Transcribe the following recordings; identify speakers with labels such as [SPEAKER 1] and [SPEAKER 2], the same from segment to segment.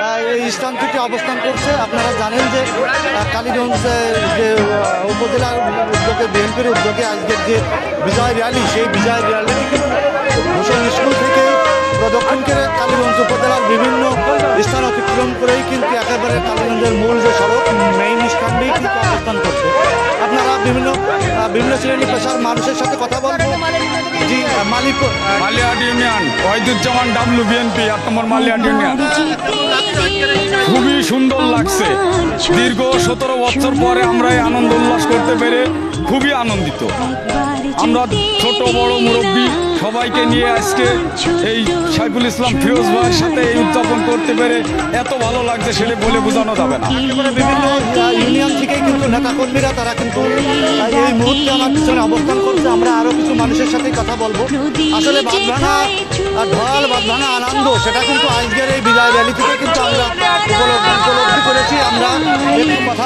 [SPEAKER 1] এই স্থান থেকে অবস্থান করছে। আপনারা জানেন যে কালীগঞ্জ যে উপজেলার উদ্যোগে, বিএনপির উদ্যোগে আজকের যে বিজয় র্যালি, সেই বিজয় কিন্তু ভূষণ স্কুল থেকে প্রদক্ষিণ করে কালীগঞ্জ উপজেলার বিভিন্ন স্থান অতিক্রম করেই কিন্তু একেবারে কালীগঞ্জের মূল যে সড়ক মেইন স্ট্যান্ডেই কিন্তু অবস্থান করছে। আপনারা বিভিন্ন বিভিন্ন শ্রেণি পেশার মানুষের সাথে কথা বলব জি আহ, মালিক
[SPEAKER 2] Maliat union Wahiduzzaman W BNP এক নম্বর মালিয়াট ইউনিয়ন খুবই সুন্দর লাগছে। দীর্ঘ সতেরো বছর পরে আমরা এই আনন্দ উল্লাস করতে পেরে খুবই আনন্দিত। আমরা ছোট, বড় মুরব্বী সবাইকে নিয়ে আজকে এই সাইফুল ইসলাম ফিরোজ ভাইয়ের সাথে এই উদযাপন করতে পেরে এত ভালো লাগছে সেটা বলে বোঝানো যাবে না।
[SPEAKER 1] বিভিন্ন ইউনিয়ন কিন্তু নেতাকর্মীরা, তারা কিন্তু এই মুহূর্তে আমার পিছনে অবস্থান করছে। আমরা আরও কিছু মানুষের সাথে কথা বলব। আসলে বাদভাঙা ঢল বাদভাঙা আনন্দ, সেটা কিন্তু আজকের এই বিজয় র্যালি থেকে কিন্তু আমরা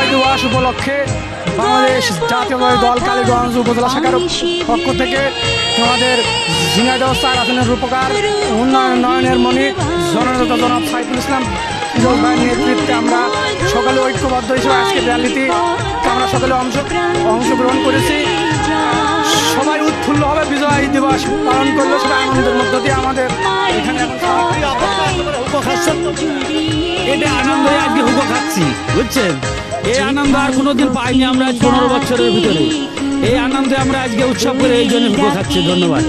[SPEAKER 3] বিজয় দিবস উপলক্ষে বাংলাদেশ জাতীয়তাবাদী দল কালীগঞ্জ উপজেলা শাখার পক্ষ থেকে আমাদের ঝিনাইদহ স্যার আসনের রূপকার উন্নয়ন নয়নের মণি, জননেতা জনাব সাইফুল ইসলাম নেতৃত্বে আমরা সকালে ঐক্যবদ্ধ হিসেবে আজকে র্যালিতে আমরা সকালে অংশ অংশগ্রহণ করেছি। সবাই উৎফুল্লভাবে বিজয় দিবস পালন করল সেটা আনন্দের মধ্য দিয়ে আমাদের এখানে এখন
[SPEAKER 4] এটা আনন্দ আজকে হুকো খাচ্ছি, বুঝছেন? এই আনন্দ আর কোনোদিন পাইনি আমরা পনেরো বছরের ভিতরে। এই আনন্দে আমরা আজকে উৎসব করে এই জন্য হুকো খাচ্ছি ধন্যবাদ।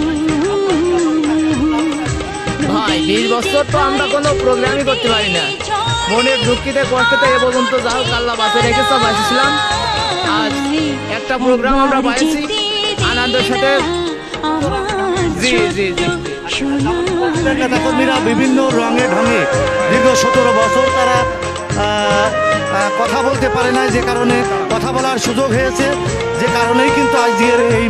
[SPEAKER 5] ভাই বিশ বছর তো আমরা কোনো প্রোগ্রামই করতে পারি না। মনের দুঃখিতে কষ্টতে এ পর্যন্ত যা হোক আল্লাহ বাসে রেখে সব আসছিলাম। আজ একটা প্রোগ্রাম আমরা পাইছি আনন্দের সাথে। জি জি জি।
[SPEAKER 1] নেতাকর্মীরা বিভিন্ন রঙে ঢঙে দীর্ঘ সতেরো বছর তারা কথা বলতে পারে না যে কারণে কথা বলার সুযোগ হয়েছে, যে কারণেই কিন্তু আজকের এই